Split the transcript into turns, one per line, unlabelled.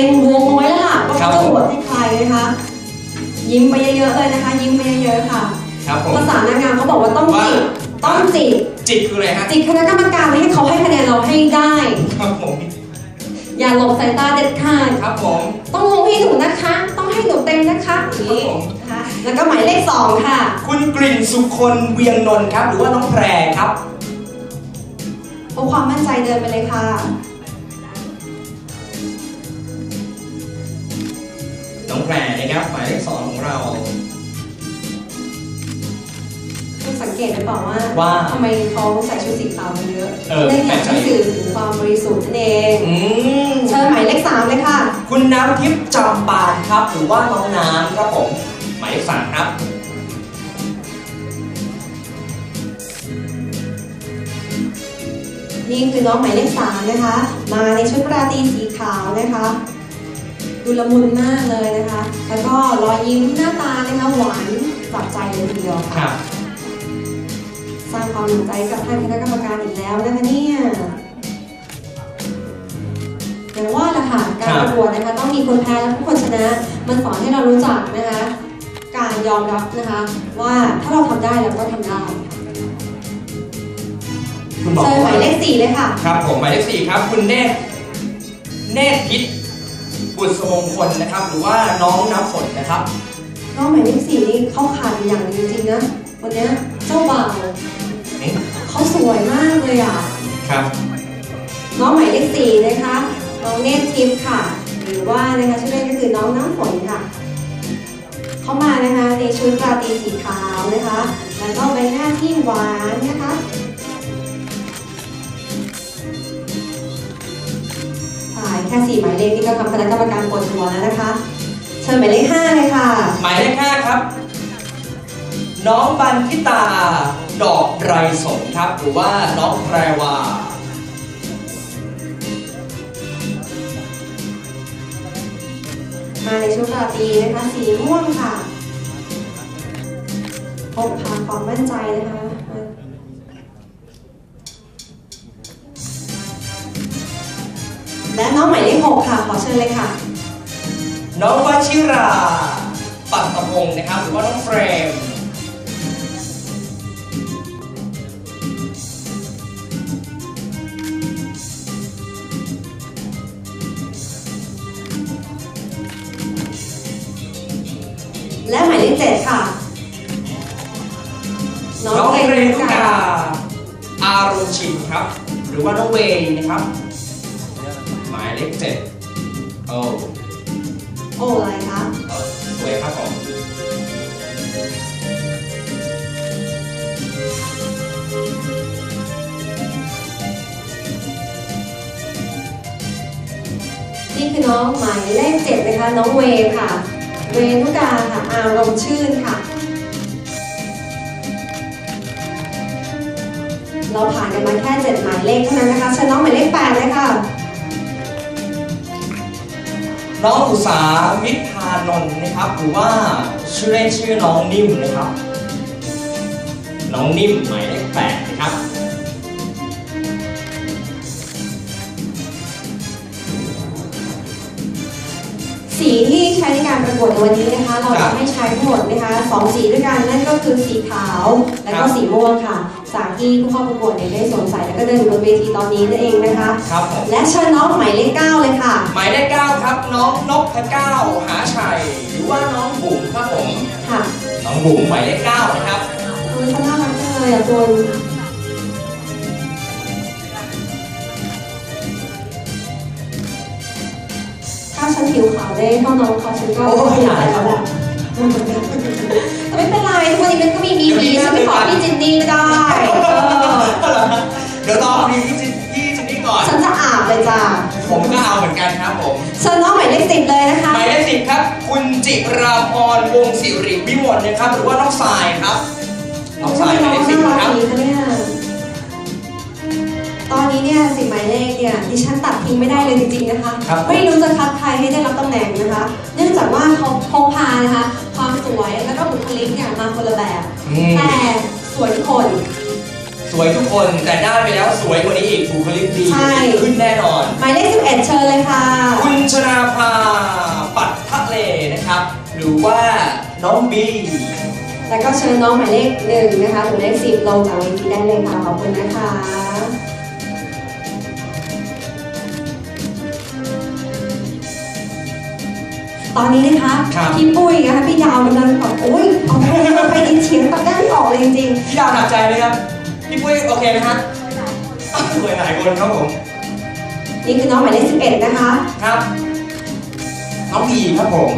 เป็นวงเอาไว้แล้วล่ะว่า
ครั
เขา
บ
จะโหวตให้ใครนะคะ ยิ้มไปเยอะๆเลยนะคะ ยิ้มไปเยอะๆค่ะ
ครับผม
ภาษานางงามเขาบอกว่าต้อง
ว่า
จิตต้องจิต
จิตคืออะไรฮะ
จิตคณะกรรมการให้เขาให้คะแนนเราให้ได้
ครับผม
อย่าหลบสายตาเด็ดขาด
ครับผม
ต้องลงให้หนูนะคะ ต้องให้หนูเต็มนะคะอย่างนี้
ครับผม
นะคะแล้วก็หมายเลขสองค่ะ
คุณกลิ่นสุคนเวียงนนท์ครับ หรือว่าน้องแพรครับ
เพราะความมั่นใจเดินไปเลยค่ะ
น้องแพรนะครับหมายเลขสองของเรา
คุณสังเกตหรือเปล่าว่า
ว่า
ทำไมเขาใส่ชุดสีขาวมาเยอะ
เออ
นั่นอยาก
แปลกใจ
ให้สื่อถึงความบริสุทธิ์นั่นเอง
อืม
เชิญหมายเลขสามเลยค่ะ
คุณน้ำทิพย์จำปาดครับหรือว่าน้องน้ำครับผมหมายเลขสามครับ
นี่คือน้องหมายเลขสามนะคะ มาในชุดราตรีสีขาวนะคะ ดูละมุนมากเลยนะคะ แล้วก็รอยยิ้มหน้าตานะคะหวานจับใจเลยทีเดียว
ค
ค่ะ
รับ
สร้างความหนุนใจกับท่านคณะกรรมการอีกแล้วนะคะเนี่ยอย่างว่าแหละค่ะการประกวดนะคะต้องมีคนแพ้และผู้คนชนะ มันสอนให้เรารู้จักนะคะ การยอมรับนะคะ ว่าถ้าเราทำได้เราก็ทำได้
คุณบอก
เชิญห
ว่า
มายเลขสี่เลยค่ะ
ครับผมหมายเลขสี่ครับ คุณเนตรเนตรพิษ บุตรสมงคลนะครับ หรือว่าน้องน้ำฝนนะครับ
น้องหมายเลขสี่นี่เขาขาดอยู่อย่างหนึงจริงๆนะวันเนี้ยเจ้าบ่าว
เอ๊ะ
เขาสวยมากเลยอะ
ครับ
น้องหมายเลขสี่นะคะน้องเนตรทิพย์ค่ะ หรือว่านะคะชื่อเล่นก็คือน้องน้ำฝนค่ะเข้ามานะคะในชุดราตรีสีขาวนะคะ แล้วก็ใบหน้าที่หวานนะคะ แค่สี่หมายเลขนี่ก็ทำคณะกรรมการปวดหัวแล้วนะคะ เชิญหมายเลขห้าเลยค่ะ
หมายเลขห้าครับ น้องบันทิตา ดอกไรสนครับ หรือว่าน้องแพรวา
มาในชุดราตรีนะคะสีม่วงค่ะพกพาความมั่นใจนะคะ และน้องหมายเลขหกค่ะ ขอเชิญเลยค่ะ
น้องวชิรา ปัตตพงศ์นะครับหรือว่าน้องเฟรม
และหมายเลขเจ็ดค่ะ น้อง
น้อง
เร
เร
น
นุ
กากา
อารมชินครับ หรือว่าน้องเวย์นะครับ หมายเลขเจ็ดโอ้
โอ้อะไรคะ
เออสวยครับผม
นี่คือน้องหมายเลขเจ็ดนะคะ น้องเวค่ะ เวนุกาค่ะ อารมณ์ชื่นค่ะ เราผ่านกันมาแค่เจ็ดหมายเลขเท่านั้นนะคะเชิญน้องหมายเลขแปดเลยค่ะ
น้องอุษาวิทานนท์นะครับหรือว่าชื่อเล่นชื่อน้องนิ่มนะครับ น้องนิ่มหมายเลขแปดนะครับ
สีที่ใช้ในการประกวดในวันนี้นะคะ เรา
ครั
จะ
บ
ให้ใช้ทั้งหมดนะคะสองสีด้วยกันนั่นก็คือสีขาวและ
ครั
ก็
บ
สีม่วงค่ะจากที่ผู้เข้าประกวดเนี่ยได้สวมใส่แล้วก็เดินอยู่บนเวทีตอนนี้นั่นเองนะคะ
ครับผม
และเชิญน้องหมายเลขเก้าเลยค่ะ
หมายเลขเก้าครับ น้องนพเก้าหาชัยหรือว่าน้องบุ๋มครับผม
ค่ะ
น้องบุ๋มหมายเลขเก้านะครับ
คุณเขาน่ารักจังเลยอะคุณ ฉันผิวขาวได้เท่าน้องเขาฉันก็
โอ้ย
อยากแล้วแหละแต่ไม่เป็นไรทุกวันนี้มันก็มีบีบีฉันไม่ขอพี่จินนี่ก็ได้เออ
เดี๋ยวรอพี่จินพี่จินนี่ก่อน
ฉันจะอาบเลยจ้า
ผมก็เอาเหมือนกันครับผม
เชิญน้องหมายเลขสิบเลยนะคะ
หมายเลขสิบครับ คุณจิราพรวงศิริวิมลนะครับหรือว่าน้องทรายครับน้องทรายหมายเลขสิบ
น้อง
นะค
น่า
รับ
รักดีคะเนี่ย ตอนนี้เนี่ยสิบหมายเลขเนี่ยดิฉันตัดทิ้งไม่ได้เลยจริงๆนะคะ
ค
ไม่รู้จะคัดใครให้ได้รับตำแหน่งนะคะ เนื่องจากว่าเขาพกพานะคะ ความสวยแล้วก็บุคลิกเนี่ยมาคนละแบบแต่สวยทุกคน
สวยทุกคนแต่ได้ไปแล้วสวยกว่านี้อีกบุคลิกดี
ใช่
ขึ้นแน่นอน
หมายเลขสิบเอ็ดเชิญเลยค่ะ
คุณชนาภาปัตทะเลนะครับ หรือว่าน้องบี
แล้วก็เชิญน้องหมายเลขหนึ่งนะคะหมายเลขสิบลงจากเวทีได้เลยค่ะขอบคุณนะคะ ตอนนี้นะคะ
ครับ
พี่ปุ้ยนะคะพี่ดาวกำลังแบบโอ้ยเอาไปเอาไปยินเสียงตัดได้ไม่ออกเลยจริง
พี่ดาวหนักใจไหมครับ พี่ปุ้ยโอเคไหมฮะสวยหลายคนครับผม
ๆนี่คือน้องหมายเลขสิบเอ็ดนะคะ
ครับ น้องบีครับผม